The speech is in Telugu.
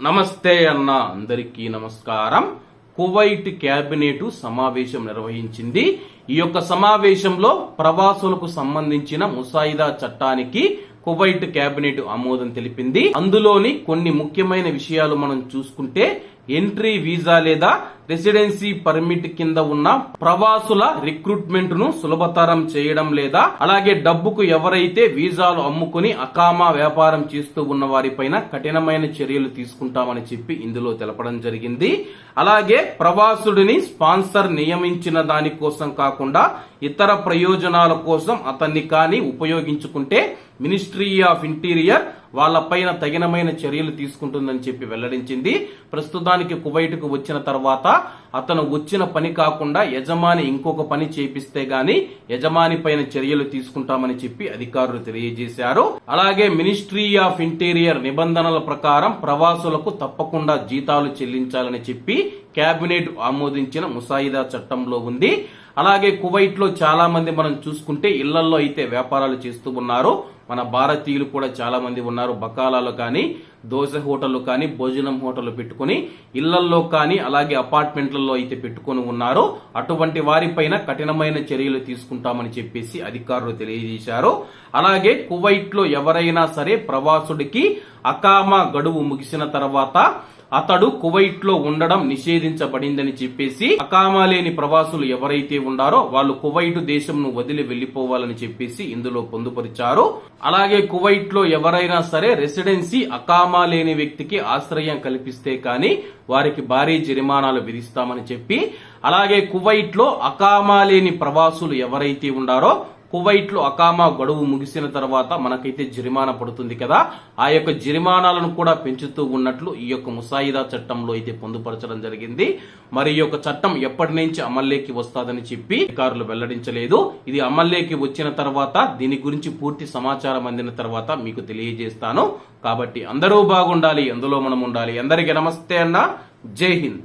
నమస్తే అన్న అందరికీ నమస్కారం. కువైట్ క్యాబినెట్ సమావేశం నిర్వహించింది. ఈ యొక్క సమావేశంలో ప్రవాసులకు సంబంధించిన ముసాయిదా చట్టానికి కువైట్ క్యాబినెట్ ఆమోదం తెలిపింది. అందులోని కొన్ని ముఖ్యమైన విషయాలు మనం చూసుకుంటే ఎంట్రీ వీసా లేదా రెసిడెన్సీ పర్మిట్ కింద ఉన్న ప్రవాసుల రిక్రూట్మెంట్ను సులభతరం చేయడం లేదా అలాగే డబ్బుకు ఎవరైతే వీసాలు అమ్ముకుని అకామా వ్యాపారం చేస్తూ ఉన్న వారిపైన కఠినమైన చర్యలు తీసుకుంటామని చెప్పి ఇందులో తెలపడం జరిగింది. అలాగే ప్రవాసుడిని స్పాన్సర్ నియమించిన దానికోసం కాకుండా ఇతర ప్రయోజనాల కోసం అతన్ని కానీ ఉపయోగించుకుంటే మినిస్ట్రీ ఆఫ్ ఇంటీరియర్ వాళ్ళపైన తగినమైన చర్యలు తీసుకుంటుందని చెప్పి వెల్లడించింది. ప్రస్తుతానికి కువైట్కు వచ్చిన తర్వాత అతను వచ్చిన పని కాకుండా యజమాని ఇంకొక పని చేపిస్తే గాని యజమాని పైన చర్యలు తీసుకుంటామని చెప్పి అధికారులు తెలియజేశారు. అలాగే మినిస్ట్రీ ఆఫ్ ఇంటీరియర్ నిబంధనల ప్రకారం ప్రవాసులకు తప్పకుండా జీతాలు చెల్లించాలని చెప్పి కేబినెట్ ఆమోదించిన ముసాయిదా చట్టంలో ఉంది. అలాగే కువైట్లో చాలా మంది మనం చూసుకుంటే ఇళ్ళలో అయితే వ్యాపారాలు చేస్తూ ఉన్నారు. మన భారతీయులు కూడా చాలా మంది ఉన్నారు. బకాలాలు కానీ దోశ హోటళ్ళు కానీ భోజనం హోటళ్ళు పెట్టుకుని ఇళ్ళల్లో కానీ అలాగే అపార్ట్మెంట్లలో అయితే పెట్టుకొని ఉన్నారు. అటువంటి వారిపైన కఠినమైన చర్యలు తీసుకుంటామని చెప్పేసి అధికారులు తెలియజేశారు. అలాగే కువైట్లో ఎవరైనా సరే ప్రవాసుడికి అకామా గడువు ముగిసిన తర్వాత అతడు కువైట్లో ఉండడం నిషేధించబడిందని చెప్పేసి అకామా లేని ప్రవాసులు ఎవరైతే ఉండారో వాళ్ళు కువైట్ దేశంను వదిలి వెళ్ళిపోవాలని చెప్పేసి ఇందులో పొందుపరిచారు. అలాగే కువైట్లో ఎవరైనా సరే రెసిడెన్సీ అకామా లేని వ్యక్తికి ఆశ్రయం కల్పిస్తే కానీ వారికి భారీ జరిమానాలు విధిస్తామని చెప్పి అలాగే కువైట్లో అకామా లేని ప్రవాసులు ఎవరైతే ఉండారో కువైట్లో అకామా గడువు ముగిసిన తర్వాత మనకైతే జరిమానా పడుతుంది కదా. ఆ యొక్క జరిమానాలను కూడా పెంచుతూ ఉన్నట్లు ఈ యొక్క ముసాయిదా చట్టంలో అయితే పొందుపరచడం జరిగింది. మరి ఈ యొక్క చట్టం ఎప్పటి నుంచి అమల్లోకి వస్తాదని చెప్పి అధికారులు వెల్లడించలేదు. ఇది అమల్లోకి వచ్చిన తర్వాత దీని గురించి పూర్తి సమాచారం అందిన తర్వాత మీకు తెలియజేస్తాను. కాబట్టి అందరూ బాగుండాలి అందులో మనం ఉండాలి. అందరికీ నమస్తే అన్న. జై హింద్.